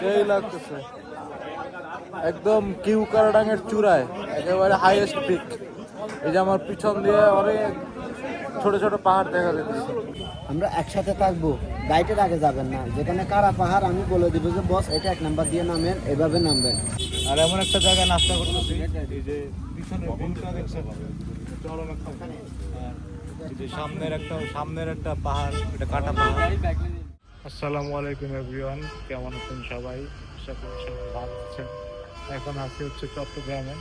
সেই লাগতেছে। একদম কিউ কারাডাঙ্গের চূড়ায় একেবারে হাইয়েস্ট পিক এই যে আমার পিছন দিয়ে অনেক ছোট ছোট পাহাড় দেখা যাচ্ছে। আমরা একসাথে থাকব গাইডের আগে যাবেন না। যেখানে কারা পাহাড় আমি বলে দিব যে বস এটা এক নাম্বার দিয়ে নামেন এভাবে নামবেন। আর এমন একটা জায়গায় নাস্তা করতেছি এই যে পিছনের ভিউটা দেখছেন? চরম একটা আর সামনের একটা সামনের একটা পাহাড় এটা কাটা পাহাড়। আসসালামু আলাইকুম এভরিওয়ান, কেমন আছেন সবাই? আশা করি সবাই ভালো আছেন। এখন আছি হচ্ছে চট্টগ্রামে।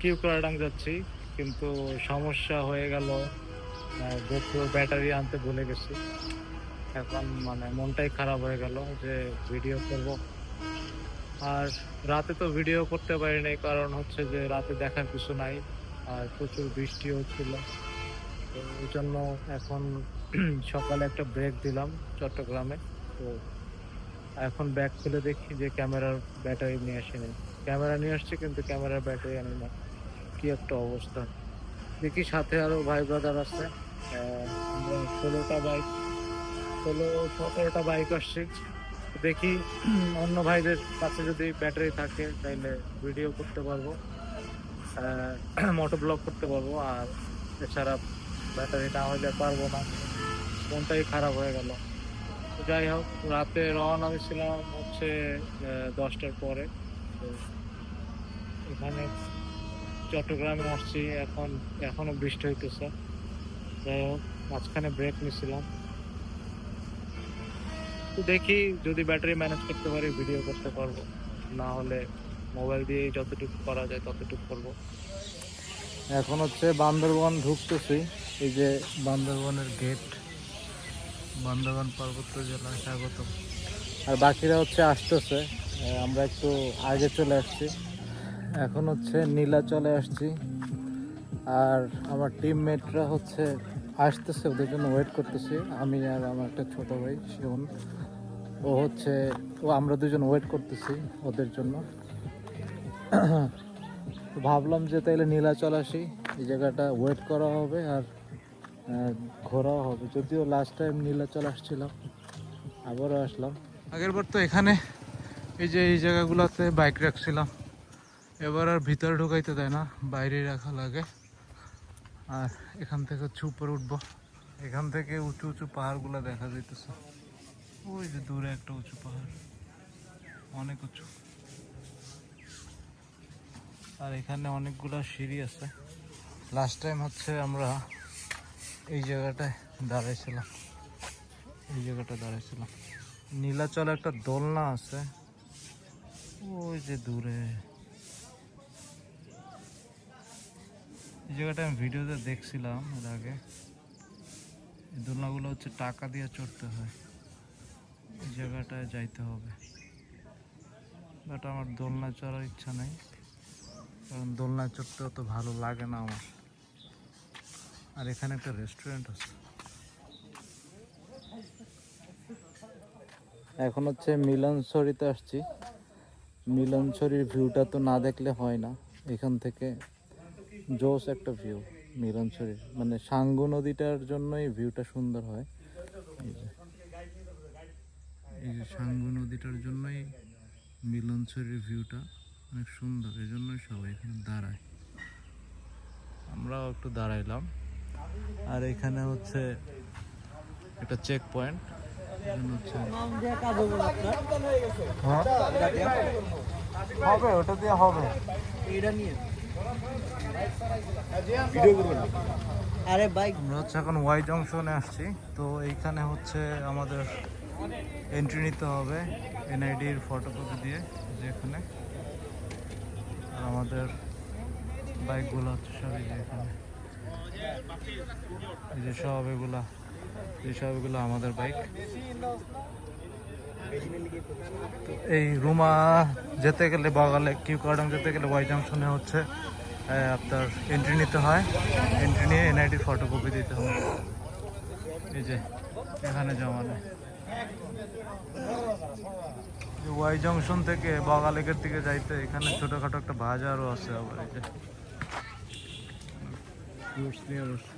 কিউকরাডাং যাচ্ছি, কিন্তু সমস্যা হয়ে গেল গোপ্রো ব্যাটারি আনতে ভুলে গেছি। এখন মানে মনটাই খারাপ হয়ে গেল যে ভিডিও করব। আর রাতে তো ভিডিও করতে পারিনি কারণ হচ্ছে যে রাতে দেখার কিছু নাই, আর প্রচুর বৃষ্টি হচ্ছিল এই জন্য এখন সকালে একটা ব্রেক দিলাম চট্টগ্রামে। তো এখন ব্যাগ খুলে দেখি যে ক্যামেরার ব্যাটারি নিয়ে আসেনি। ক্যামেরা নিয়ে আসছি কিন্তু ক্যামেরার ব্যাটারি আনি না। কি একটা অবস্থা। দেখি সাথে আরও ভাই ব্রাদার আমরা ষোলোটা বাইক ষোলো, সতেরোটা বাইক আসছে। দেখি অন্য ভাইদের কাছে যদি ব্যাটারি থাকে তাহলে ভিডিও করতে পারব। মোটো ব্লগ করতে পারব। আর এছাড়া ব্যাটারি না হলে পারব না। মনটাই খারাপ হয়ে গেল। যাই হোক, রাতে রওনা হয়েছিলাম হচ্ছে দশটার পরে। তো এখানে চট্টগ্রামে আসছি, এখন এখনও বৃষ্টি হইতেছে। যাই হোক, মাঝখানে ব্রেক নিয়েছিলাম তো দেখি যদি ব্যাটারি ম্যানেজ করতে পারি ভিডিও করতে পারব। না হলে মোবাইল দিয়েই যতটুকু করা যায় ততটুকু করব। এখন হচ্ছে বান্দরবন ঢুকতেছি। এই যে বান্দরবনের গেট বান্দরবন পার্বত্য জেলা স্বাগত আর বাকিরা হচ্ছে আসতেছে। আমরা একটু আগে চলে আসছি। এখন হচ্ছে নীলা চলে আসছি। আর আমার টিমমেটরা হচ্ছে আসতেছে, ওদের জন্য ওয়েট করতেছি। আমি আর আমার একটা ছোট ভাই শিবন ও হচ্ছে, ও, আমরা দুজন ওয়েট করতেছি ওদের জন্য। ভাবলাম যে তাইলে নীলাচল আসি। এই জায়গাটা ওয়েট করা হবে আর ঘোরাও হবে। যদিও লাস্ট টাইম নীলাচল আসছিলাম, আবারও আসলাম। আগের বার তো এখানে এই যে এই জায়গাগুলোতে বাইক রাখছিলাম। এবার আর ভিতরে ঢুকাইতে দেয় না, বাইরে রাখা লাগে। আর এখান থেকে হচ্ছে উপরে উঠবো। এখান থেকে উঁচু উঁচু পাহাড়গুলো দেখা যাইতেছে। ওই যে দূরে একটা উঁচু পাহাড়। অনেক উঁচু। আর এখানে অনেকগুলো সিঁড়ি আছে। লাস্ট টাইম হচ্ছে আমরা এই জায়গাটায় দাঁড়াইছিলাম। এই জায়গাটা দাঁড়াইছিলাম। নীলাচলে একটা দোলনা আছে। ওই যে দূরে। এই জায়গাটা আমি ভিডিওতে দেখছিলাম এর আগে। এই দোলনাগুলো হচ্ছে টাকা দিয়ে চড়তে হয়। এই জায়গাটায় যাইতে হবে। বাট আমার দোলনা চড়ার ইচ্ছা নেই। কারণ দোলনা চড়তে অত ভালো লাগে না আমার। আর এখানে একটা রেস্টুরেন্ট আছে। এখন হচ্ছে মিলনসরিতে আসছি। মিলনসরির ভিউটা তো না দেখলে হয় না। এখান থেকে জোস একটা ভিউ মিলনসরির মানে সাঙ্গু নদীটার জন্যই ভিউটা সুন্দর হয়। এই যে। সাঙ্গু নদীটার জন্যই মিলনসরির ভিউটা অনেক সুন্দর। এই জন্যই সবাই এখানে দাঁড়ায়। আমরাও একটু দাঁড়াইলাম। আর এখানে হচ্ছে একটা চেক পয়েন্ট হ্যাঁ? হবে? ওটা দিয়ে হবে। এটা নিয়ে। আরে বাইক আমরা হচ্ছে এখন ওয়াই জংশনে আসছি। তো এইখানে হচ্ছে আমাদের এন্ট্রি নিতে হবে এনআইডির ফটোকপি দিয়ে যেখানে। আর আমাদের বাইকগুলো হচ্ছে সব এই যে এখানে। এই যে সব এগুলা, এই সব এগুলো আমাদের বাইক। এই রুমা যেতে গেলে বগালে, কিউ কার্ডং যেতে গেলে ওয়াই জংশনে হচ্ছে আপনার এন্ট্রি নিতে হয়। এন্ট্রি নিয়ে এনআইডির ফটোকপি দিতে হয় এই যে, এখানে জমা নেয় ওয়াই জংশন থেকে বগালেকের দিকে যাইতে, এখানে ছোটখাটো একটা বাজারও আছে আবার, এই যে। Fruits নিয়ে বসে।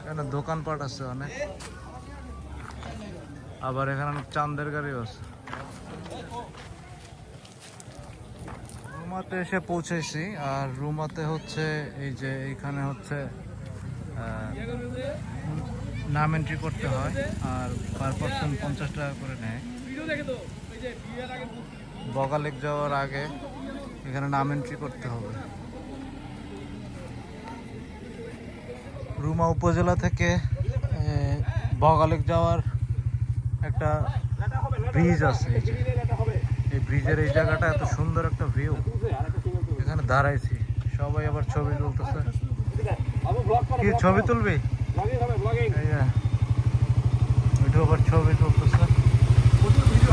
এখানে দোকানপাট আছে অনেক। আবার এখানে অনেক চান্দের গাড়িও আছে। রুমাতে এসে পৌঁছেছি, আর রুমাতে হচ্ছে এই যে এইখানে হচ্ছে নাম এন্ট্রি করতে হয়, আর পার পার্সন পঞ্চাশ টাকা করে নেয়। বগালেক যাওয়ার আগে এখানে নাম এন্ট্রি করতে হবে। রুমা উপজেলা থেকে বগালেক যাওয়ার একটা ব্রিজ আছে এই ব্রিজের এই জায়গাটা এত সুন্দর একটা ভিউ এখানে দাঁড়াইছি। সবাই আবার ছবি তুলতেছে। কি ছবি তুলবি? ওইটা আবার ছবি তুলতেছে।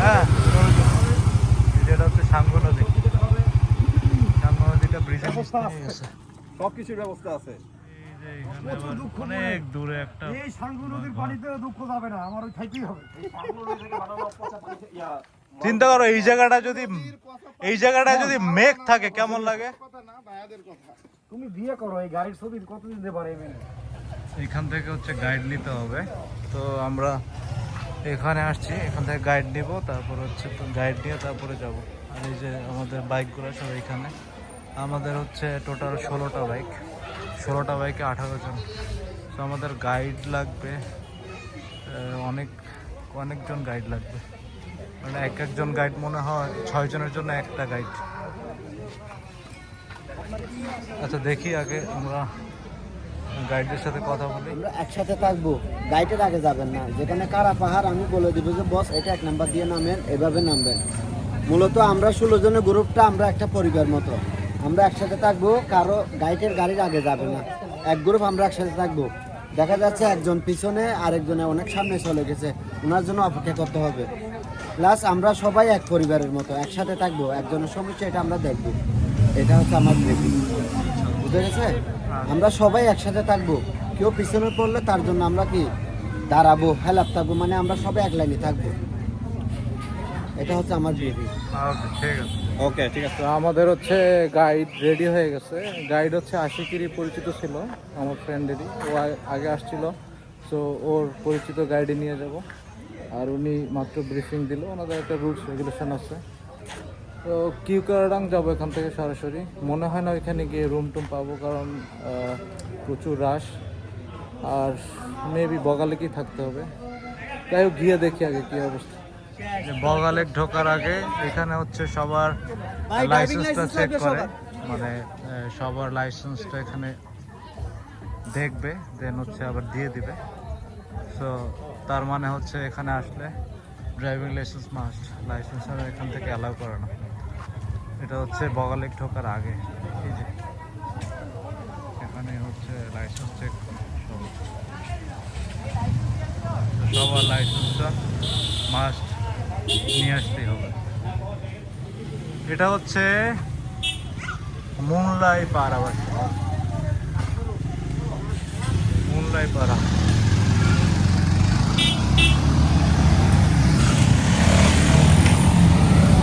হ্যাঁ হচ্ছে সাঙ্গু নদী। সাঙ্গু নদীটা ব্রিজের গেছে। সবকিছুর ব্যবস্থা আছে। এই যে অনেক দূরে একটা এই সাঙ্গু নদীর পানিতে দুঃখ যাবে না আমার ওই খাইতেই হবে। চিন্তা করো এই জায়গাটা যদি এই জায়গাটা যদি মেঘ থাকে কেমন লাগে? তুমি বিয়ে করো এই গাড়ির ছবি কত দিতে পারে এখান থেকে হচ্ছে গাইড নিতে হবে। তো আমরা এখানে আসছি এখান থেকে গাইড নিব তারপর হচ্ছে গাইড নিয়ে তারপরে যাব। আর এই যে আমাদের বাইকগুলো সব এখানে। আমাদের হচ্ছে টোটাল ষোলোটা বাইক ষোলোটা বাইকে আঠারো জন। তো আমাদের গাইড লাগবে অনেক, অনেকজন গাইড লাগবে। মানে এক একজন গাইড মনে হয়, ছয় জনের জন্য একটা গাইড আচ্ছা দেখি আগে আমরা গাইডের সাথে কথা বলি। আমরা একসাথে থাকব। গাইডের আগে যাবেন না। যেখানে কারা পাহাড়, আমি বলে দিব যে, বস, এটা এক নাম্বার দিয়ে নামেন, এভাবে নামবেন। মূলত আমরা ষোলো জনের গ্রুপটা আমরা একটা পরিবার মতো। আমরা একসাথে থাকব, কারও গাইডের গাড়ির আগে যাবে না। এক গ্রুপ আমরা একসাথে থাকব। দেখা যাচ্ছে একজন পিছনে, আরেকজনে অনেক সামনে চলে গেছে। ওনার জন্য অপেক্ষা করতে হবে। প্লাস আমরা সবাই এক পরিবারের মতো, একসাথে থাকব, একজনের সমস্যা এটা আমরা দেখব। এটা হচ্ছে আমার ব্রেকিং বুঝে গেছে আমরা সবাই একসাথে থাকব। কেউ পিছনে পড়লে তার জন্য আমরা কি দাঁড়াবো, হেলাপ থাকব মানে আমরা সবাই এক লাইনে থাকব। এটা হচ্ছে আমার ব্রেকিং ঠিক আছে। ওকে, ঠিক আছে। আমাদের হচ্ছে গাইড রেডি হয়ে গেছে। গাইড হচ্ছে আশিকিরি পরিচিত ছিল, আমার ফ্রেন্ডেরই ও আগে আসছিল তো ওর পরিচিত গাইডে নিয়ে যাব। আর উনি মাত্র ব্রিফিং দিল, ওনাদের একটা রুলস রেগুলেশন আছে। তো কিউকারাডাং যাব এখান থেকে সরাসরি। মনে হয় না ওইখানে গিয়ে রুম টুম পাবো, কারণ প্রচুর রাশ আর মেবি বগালেকেই থাকতে হবে। যাই হোক, গিয়ে দেখি আগে কী অবস্থা। বগালেক ঢোকার আগে এখানে হচ্ছে সবার লাইসেন্সটা চেক করে। মানে সবার লাইসেন্সটা এখানে দেখবে দেন হচ্ছে আবার দিয়ে দিবে। সো তার মানে হচ্ছে এখানে আসলে ড্রাইভিং লাইসেন্স মাস্ট লাইসেন্স আর এখান থেকে অ্যালাউ করে না। এটা হচ্ছে বগালেক ঢোকার আগে। এই যে এখানে হচ্ছে লাইসেন্স চেক সবার। লাইসেন্সটা মাস্ট নিয়ে আসতেই হবে। এটা হচ্ছে মুনলাই পাড়া বাস। মুনলাই পাড়া।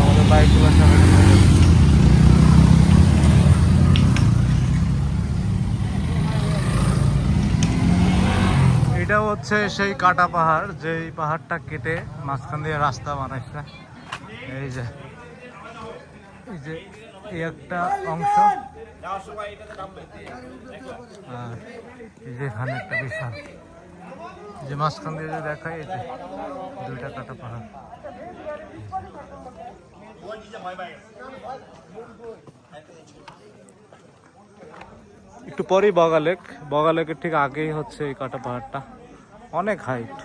আমাদের বাইকগুলো সব এখানে রয়েছে। এটা হচ্ছে সেই কাটা পাহাড়, যেই পাহাড়টা কেটে মাঝখান দিয়ে রাস্তা বানাইছে। এই যে এই যে এই একটা অংশ। আর এই যে এখানে একটা বিশাল। যে মাঝখান দিয়ে যে দেখায় এই যে দুইটা কাটা পাহাড়। একটু পরেই বগালেক। বগালেকের ঠিক আগেই হচ্ছে এই কাটা পাহাড়টা। অনেক হাইট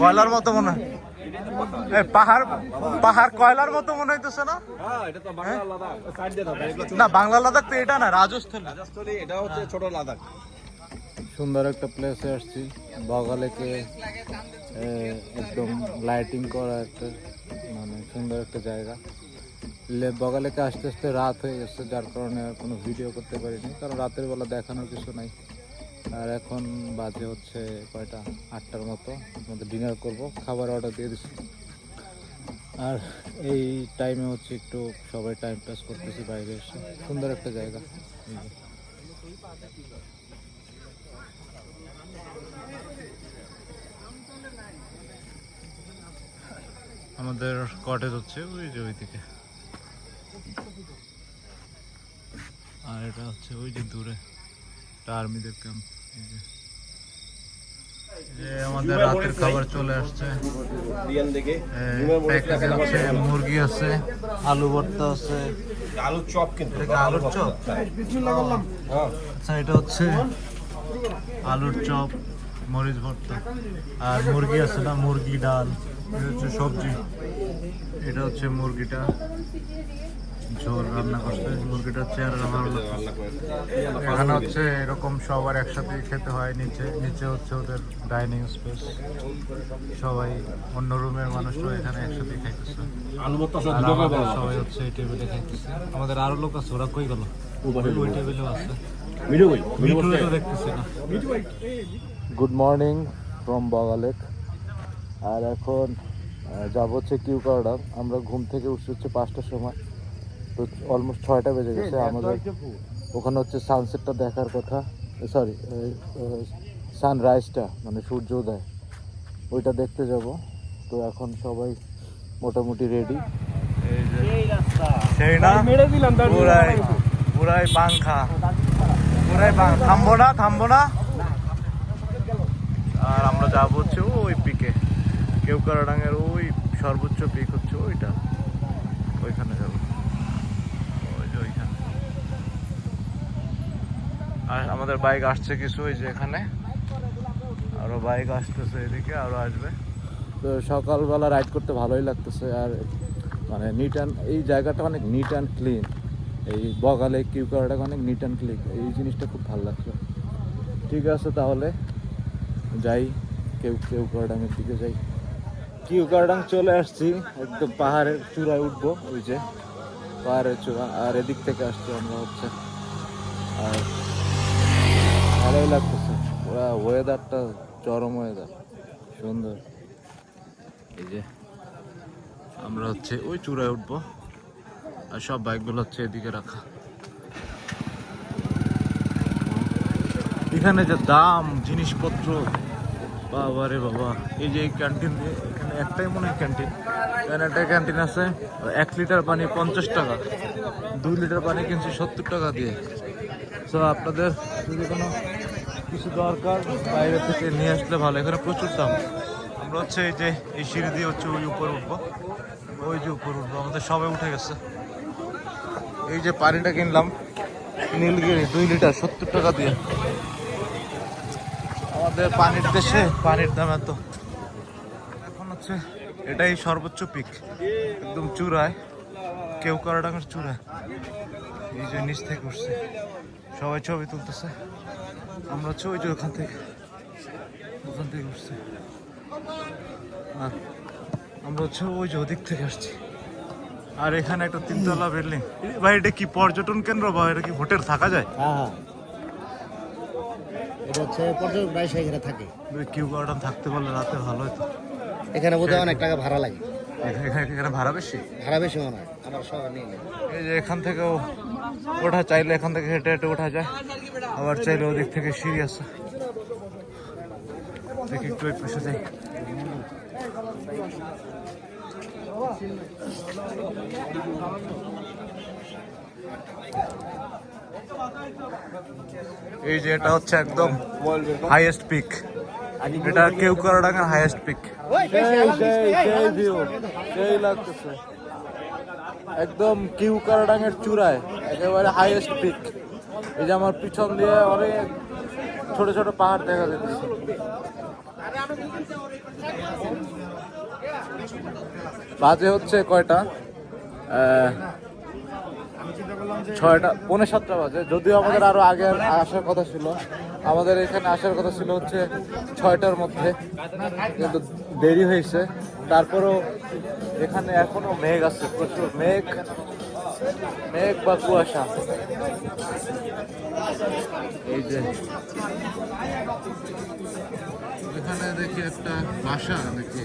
কয়লার মতো মনে হয়? পাহাড় পাহাড় কয়লার মতো মনে হইতেছে না? হ্যাঁ? এটা তো বাংলা লাদাখ না বাংলা তো এটা না রাজস্থান। এটা হচ্ছে ছোট লাদাখ। সুন্দর একটা প্লেসে আসছি। বগালেকে একদম লাইটিং করা একটা মানে সুন্দর একটা জায়গা। বগালেকে আস্তে আস্তে রাত হয়ে গেছে যার কারণে আর কোনো ভিডিও করতে পারিনি, কারণ রাতের বেলা দেখানোর কিছু নাই। আর এখন বাজে হচ্ছে কয়টা? আটটার মতো আমাদের ডিনার করব, খাবার অর্ডার দিয়ে দিচ্ছি আর এই টাইমে হচ্ছে একটু সবাই টাইম পাস করতেছি বাইরে এসে। সুন্দর একটা জায়গা। আমাদের কটেজ হচ্ছে ওই যে ওইদিকে। আর এটা হচ্ছে ওই যে দূরে আর্মিদের ক্যাম্প এই যে। যে আমাদের রাতের খাবার চলে আসছে। দেখে হচ্ছে মুরগি আছে আলু ভর্তা আছে। আলু চপ কিন্তু আলুর চপ? হ্যাঁ। আচ্ছা এটা হচ্ছে আলুর চপ মরিচ ভর্তা। আর মুরগি আছে না মুরগি ডাল এটা হচ্ছে সবজি। এটা হচ্ছে মুরগিটা। ঝোল রান্না করছে মুরগিটা চেয়ারে ভালো এখানে হচ্ছে এরকম সবার একসাথে খেতে হয় নিচে নিচে হচ্ছে ওদের ডাইনিং স্পেস। সবাই অন্য রুমের মানুষও এখানে একসাথে খাইতেছে। সবাই হচ্ছে এই টেবিলে খাইতেছে। আমাদের আরও লোক আছে ওরা কই গেল? ওই টেবিলেও আছে। গুড মর্নিং ফ্রম বাগালেক আর এখন যাব হচ্ছে কিউ আমরা ঘুম থেকে উঠছি হচ্ছে পাঁচটার সময়। তো অলমোস্ট ছয়টা বেজে গেছে আমাদের। ওখানে হচ্ছে সানসেটটা দেখার কথা। সরি সানরাইজটা মানে সূর্যোদয়। ওইটা দেখতে যাব। তো এখন সবাই মোটামুটি রেডি সেই না? মেরে পুরাই পুরাই পাংখা পুরাই পাংখা থামবো না থামবো না? আর আমরা যাব হচ্ছে ওই পিকে। কেউ কারাডাঙ্গের ওই সর্বোচ্চ পিক হচ্ছে ওইটা ওইখানে যাব ওই যে ওইখানে আর আমাদের বাইক আসছে কিছু ওই যে এখানে। আরও বাইক আসতেছে এদিকে, আরও আসবে। তো সকালবেলা রাইড করতে ভালোই লাগতেছে, আর মানে নিট অ্যান্ড এই জায়গাটা অনেক নিট অ্যান্ড ক্লিন এই বগালে কিউ করাটা অনেক নিট অ্যান্ড ক্লিন এই জিনিসটা খুব ভালো লাগছে। ঠিক আছে তাহলে, যাই, কেউ কেউ কারডাঙের দিকে যাই। কিউ কারডাং চলে আসছি, একদম পাহাড়ের চূড়ায় উঠবো, ওই যে পাহাড়ের চূড়া, আর এদিক থেকে আসছি আমরা হচ্ছে। আর ভালোই লাগতেছে। ওরা ওয়েদারটা চরম ওয়েদার সুন্দর। এই যে, আমরা হচ্ছে ওই চূড়ায় উঠবো, আর সব বাইকগুলো হচ্ছে এদিকে রাখা। এখানে যে দাম, জিনিসপত্র, বাবা রে বাবা, এই যে ক্যান্টিন এখানে একটাই মনে হয় ক্যান্টিন এখানে একটা ক্যান্টিন আছে, এক লিটার পানি পঞ্চাশ টাকা, দুই লিটার পানি কিনছি সত্তর টাকা দিয়ে। তো আপনাদের যদি কোনো কিছু দরকার, বাইরে থেকে নিয়ে আসলে ভালো। এখানে প্রচুর দাম। আমরা হচ্ছে এই যে এই সিঁড়ি দিয়ে হচ্ছে ওই উপর উঠবো। ওই যে উপর উঠবো। আমাদের সবাই উঠে গেছে। এই যে পানিটা কিনলাম, নীলগিরি, দুই লিটার, সত্তর টাকা দিয়ে। আমাদের পানির দেশে পানির দাম এত। এখন হচ্ছে এটাই সর্বোচ্চ পিক একদম চূড়ায়। কেউ কারাডাঙ্গার চূড়ায়। এই যে নিচ থেকে উঠছে। সবাই ছবি তুলতেছে। আমরা ছবি যে ওখান থেকে ওখান থেকে উঠছে। আর আমরা হচ্ছে ওই যে ওদিক থেকে আসছি। আর এখানে একটা তিনতলা বিল্ডিং ভাই এটা কি পর্যটন কেন্দ্র বা এটা কি হোটেল থাকা যায়? হ্যাঁ হ্যাঁ। এটা হচ্ছে পর্যটক প্রায় এখানে থাকে। কিউ গার্ডেন থাকতে পারলে রাতে ভালো হতো। এখানে বোধহয় অনেক টাকা ভাড়া লাগে। এখানে এখানে ভাড়া বেশি? ভাড়া বেশি মনে হয় আমার শহর নিয়ে। এই যে এখান থেকেও ওঠা চাইলে এখান থেকে হেঁটে হেঁটে ওঠা যায় আবার চাইলে ওদিক থেকে সিঁড়ি আছে দেখি একটু যাই এই যে এটা হচ্ছে একদম হাইয়েস্ট পিক এটা কেউ করাডাঙ্গার হাইয়েস্ট পিক সেই লাগতেছে একদম কিউ কারাডাঙের চূড়ায়, একেবারে হাইয়েস্ট পিক এই যে আমার পিছন দিয়ে অনেক ছোট ছোট পাহাড় দেখা যাচ্ছে। বাজে হচ্ছে কয়টা? ছয়টা, পৌনে সাতটা বাজে। যদিও আমাদের আরও আগে আসার কথা ছিল, আমাদের এখানে আসার কথা ছিল হচ্ছে ছয়টার মধ্যে। কিন্তু দেরি হয়েছে। তারপরেও এখানে এখনও মেঘ আছে প্রচুর মেঘ মেঘ বা কুয়াশা। এই যে এখানে দেখি একটা বাসা নাকি।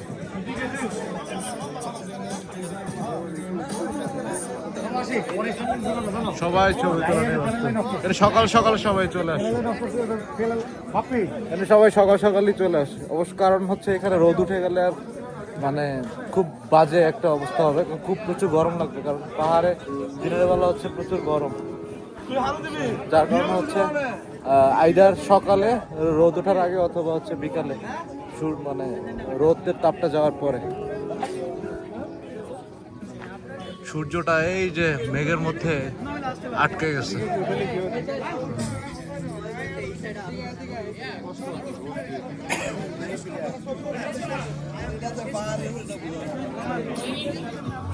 সবাই ছবি তোলা সকাল সকাল সবাই চলে আসে। সবাই সকাল সকালই চলে আসে। অবশ্য কারণ হচ্ছে এখানে রোদ উঠে গেলে আর মানে খুব বাজে একটা অবস্থা হবে। খুব প্রচুর গরম লাগবে, কারণ পাহাড়ে দিনের বেলা হচ্ছে প্রচুর গরম। যার কারণে হচ্ছে আইদার সকালে রোদ ওঠার আগে অথবা হচ্ছে বিকালে সুর মানে রোদের তাপটা যাওয়ার পরে। সূর্যটা এই যে মেঘের মধ্যে আটকে গেছে।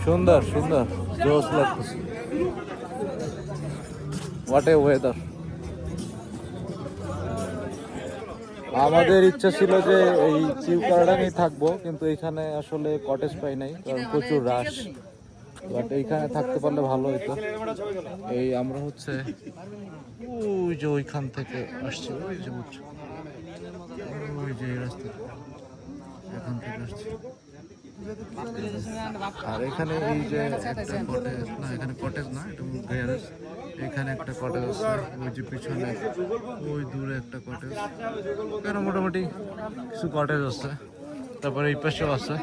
সুন্দর সুন্দর। জোস লাগতেছে। হোয়াট এ ওয়েদার আমাদের ইচ্ছা ছিল যে এই চিউকারডাঙেই থাকব, কিন্তু এখানে আসলে কটেজ পাই নাই, কারণ প্রচুর রাশ বাট এইখানে থাকতে পারলে ভালো হতো এই আমরা হচ্ছে ওই যে ওইখান থেকে আসছি, ওই যে ওই যে এই রাস্তা এখান থেকে আসছি। আর এখানে এই যে একটা কটেজ না, এখানে কটেজ না, এটা গ্যারেজ এখানে একটা কটেজ আছে, ওই যে পিছনে। ওই দূরে একটা কটেজ এখানে মোটামুটি কিছু কটেজ আছে। তারপরে এই পাশেও আছে।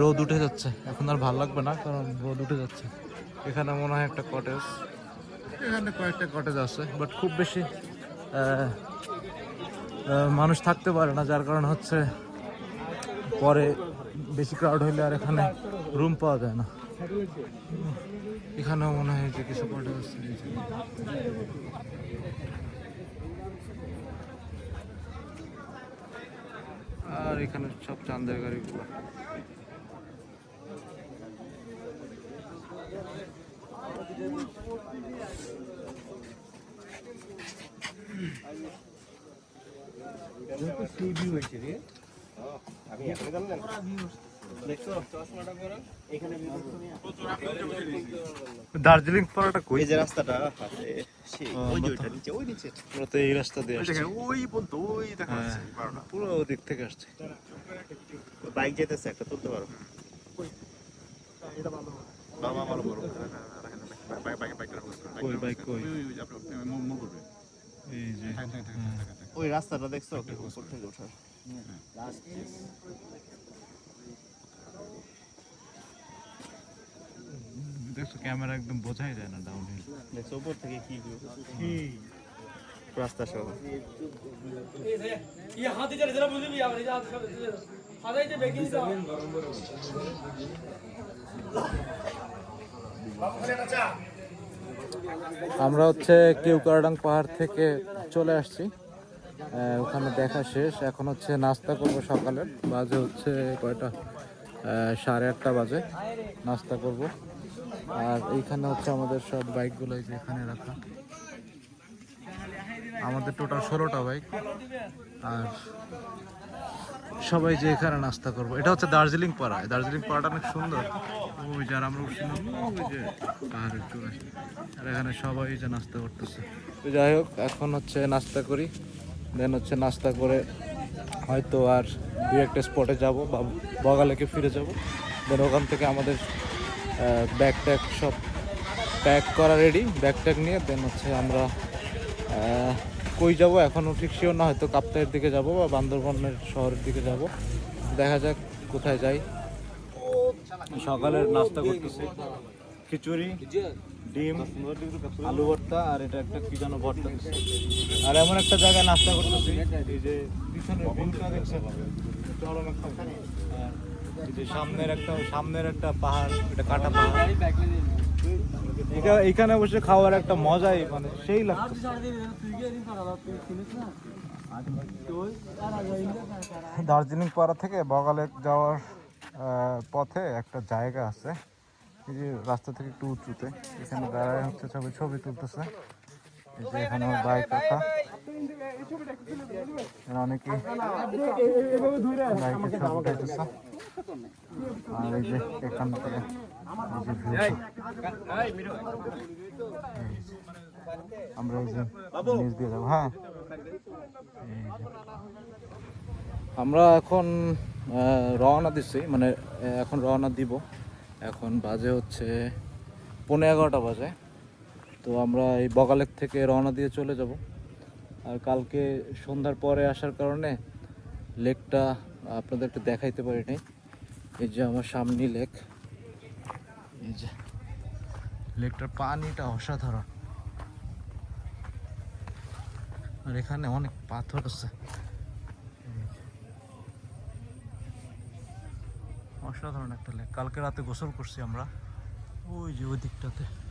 রোদ উঠে যাচ্ছে। এখন আর ভালো লাগবে না, কারণ রোদ উঠে যাচ্ছে। এখানে মনে হয় একটা কটেজ এখানে কয়েকটা কটেজ আছে বাট খুব বেশি মানুষ থাকতে পারে না, যার কারণে হচ্ছে পরে বেশি ক্রাউড হইলে আর এখানে রুম পাওয়া যায় না। এখানেও মনে হয় যে কিছু কটেজ আছে। আর এখানে সব চান্দের গাড়িগুলো। দার্জিলিং পরাটা কই? যে রাস্তাটা আছে সেই ওই ওইটা নিচে ওই নিচে। আমরা তো এই রাস্তা দিয়ে আসছে। ওই পর্যন্ত ওই দেখা হ্যাঁ, যাচ্ছে পুরো ওদিক থেকে আসছে। বাইক যেতেছে একটা তুলতে পারো। বাবা ভালো বাবা ওই রাস্তাটা দেখছ উপর থেকে ওঠার দেখছ ক্যামেরা একদম বোঝাই যায় না ডাউন হিল দেখছ উপর থেকে কি রাস্তা সহ হাতে চলে আমরা হচ্ছে কিউকারডাং পাহাড় থেকে চলে আসছি। ওখানে দেখা শেষ। এখন হচ্ছে নাস্তা করব সকালের বাজে হচ্ছে কয়টা? সাড়ে আটটা বাজে। নাস্তা করব। আর এইখানে হচ্ছে আমাদের সব বাইকগুলো এখানে রাখা। আমাদের টোটাল ষোলোটা বাইক। আর সবাই যে এখানে নাস্তা করব। এটা হচ্ছে দার্জিলিং পাড়া। দার্জিলিং পাড়াটা অনেক সুন্দর। ওই যার আমরা উঠছিলাম, ওই যে পাহাড়ের চূড়ায়। আর এখানে সবাই যে নাস্তা করতেছে। তো যাই হোক, এখন হচ্ছে নাস্তা করি। দেন হচ্ছে নাস্তা করে হয়তো আর দু একটা স্পটে যাব, বা বগালেকে ফিরে যাব। দেন ওখান থেকে আমাদের ব্যাগ ট্যাগ সব প্যাক করা রেডি ব্যাগ ট্যাগ নিয়ে দেন হচ্ছে আমরা কই যাব? এখনও ঠিক শিওর না, হয়তো কাপ্তাইয়ের দিকে যাব বা বান্দরবনের শহরের দিকে যাব। দেখা যাক কোথায় যাই। সকালের নাস্তা করতেছি। খিচুড়ি, ডিম, আলু ভর্তা, আর এটা একটা কি যেন ভর্তা আর এমন একটা জায়গায় নাস্তা করতেছি যে সামনের একটা সামনের একটা পাহাড়, এটা কাটা পাহাড়। এখা- এখানে বসে খাওয়ার একটা মজাই মানে সেই লাগছে। দার্জিলিং পাড়া থেকে বগালে যাওয়ার পথে একটা জায়গা আছে। এই যে রাস্তা থেকে একটু উঁচুতে এখানে দাঁড়ায় হচ্ছে ছবি ছবি তুলতেছে। যে এখানে আমার বাইক রাখা অনেকে উঠাইতেছে আর এই যে এখান থেকে। আমরা এই যে নিচ দিয়ে যাব হ্যাঁ। আমরা এখন রওনা দিচ্ছি মানে এখন রওনা দিব। এখন বাজে হচ্ছে পনেরো এগারোটা বাজে। তো আমরা এই বগালেক থেকে রওনা দিয়ে চলে যাব। আর কালকে সন্ধ্যার পরে আসার কারণে লেকটা আপনাদেরকে দেখাইতে পারি পারিনি। এই যে আমার সামনে লেক। এই যে লেকটার পানিটা অসাধারণ। আর এখানে অনেক পাথর আছে। অসাধারণ একটা লেক। কালকে রাতে গোসল করছি আমরা। ওই যে ওই দিকটাতে।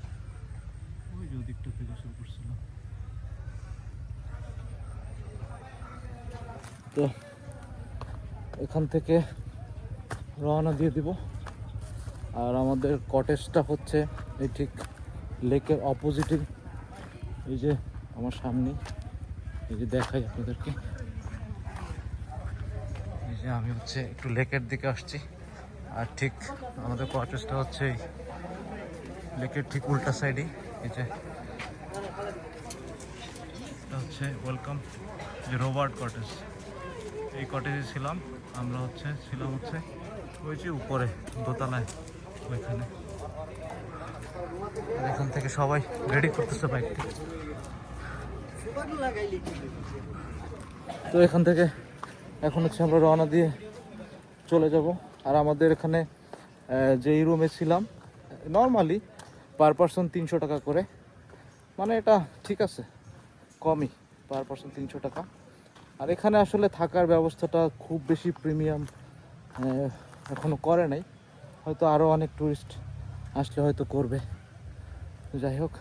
ওই যে দিকটাতে গোসল করছিলাম তো এখান থেকে রওনা দিয়ে দিব। আর আমাদের কটেজটা হচ্ছে এই ঠিক লেকের অপোজিটে এই যে আমার সামনে। এই যে দেখাই আপনাদেরকে। এই যে আমি হচ্ছে একটু লেকের দিকে আসছি। আর ঠিক আমাদের কটেজটা হচ্ছে লেকের ঠিক উল্টা সাইডে হচ্ছে ওয়েলকাম যে রোবার্ট কটেজ। এই কটেজে ছিলাম, আমরা হচ্ছে, ছিলাম হচ্ছে ওই যে উপরে, দোতলায়, ওইখানে। এখান থেকে সবাই রেডি করতেছে বাইকটা তো এখান থেকে এখন হচ্ছে আমরা রওনা দিয়ে চলে যাব। আর আমাদের এখানে যেই রুমে ছিলাম নর্মালি পার পার্সন তিনশো টাকা করে। মানে এটা ঠিক আছে, কমই পার পার্সন তিনশো টাকা। আর এখানে আসলে থাকার ব্যবস্থাটা খুব বেশি প্রিমিয়াম এখনও করে নাই। হয়তো আরও অনেক টুরিস্ট আসলে হয়তো করবে। যাই হোক,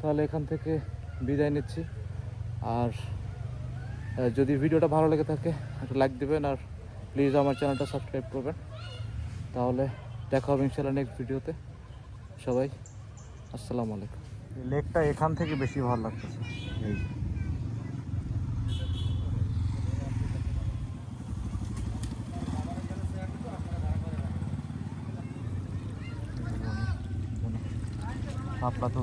তাহলে এখান থেকে বিদায় নিচ্ছি। আর যদি ভিডিওটা ভালো লেগে থাকে, একটা লাইক দেবেন আর প্লিজ আমার চ্যানেলটা সাবস্ক্রাইব করবেন। তাহলে দেখা হবে ইনশাল্লাহ নেক্সট ভিডিওতে সবাই আসসালামু আলাইকুম। লেকটা এখান থেকে বেশি ভালো লাগতেছে। এই তো